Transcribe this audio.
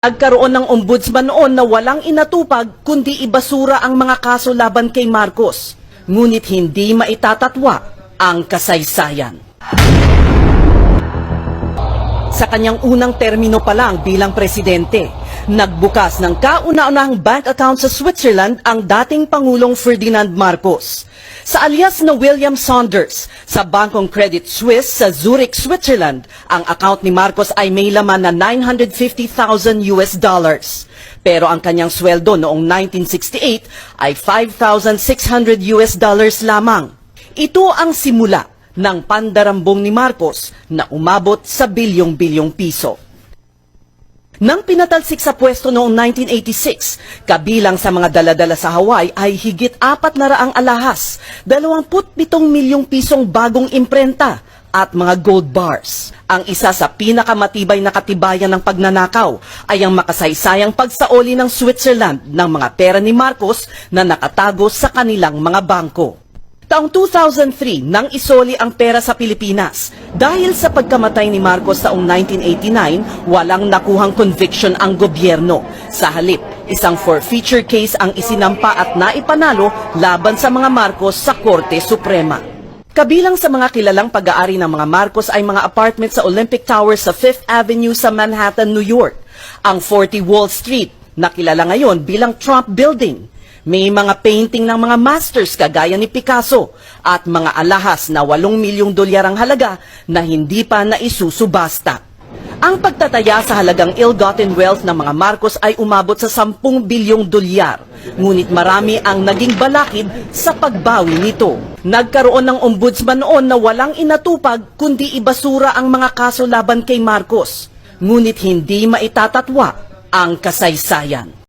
Nagkaroon ng ombudsman noon na walang inatupag kundi ibasura ang mga kaso laban kay Marcos. Ngunit hindi maitatatwa ang kasaysayan. Sa kanyang unang termino pa lang bilang presidente, nagbukas ng kauna-unahang bank account sa Switzerland ang dating Pangulong Ferdinand Marcos. Sa alias na William Saunders, sa Bangkong Credit Suisse sa Zurich, Switzerland, ang account ni Marcos ay may laman na 950,000 US dollars. Pero ang kanyang sweldo noong 1968 ay 5,600 US dollars lamang. Ito ang simula ng pandarambong ni Marcos na umabot sa bilyong-bilyong piso. Nang pinatalsik sa pwesto noong 1986, kabilang sa mga daladala sa Hawaii ay higit apat na raang alahas, 27 milyong pisong bagong imprenta at mga gold bars. Ang isa sa pinakamatibay na katibayan ng pagnanakaw ay ang makasaysayang pagsaoli ng Switzerland ng mga pera ni Marcos na nakatago sa kanilang mga bangko. Taong 2003 nang isoli ang pera sa Pilipinas. Dahil sa pagkamatay ni Marcos taong 1989, walang nakuhang conviction ang gobyerno. Sa halip, isang forfeiture case ang isinampa at naipanalo laban sa mga Marcos sa Korte Suprema. Kabilang sa mga kilalang pag-aari ng mga Marcos ay mga apartment sa Olympic Tower sa Fifth Avenue sa Manhattan, New York. Ang 40 Wall Street, na kilala ngayon bilang Trump Building. May mga painting ng mga masters kagaya ni Picasso at mga alahas na 8 milyong dolyar ang halaga na hindi pa naisusubasta. Ang pagtataya sa halagang ill-gotten wealth ng mga Marcos ay umabot sa 10 bilyong dolyar. Ngunit marami ang naging balakid sa pagbawi nito. Nagkaroon ng ombudsman noon na walang inatupag kundi ibasura ang mga kaso laban kay Marcos. Ngunit hindi maitatatwa ang kasaysayan.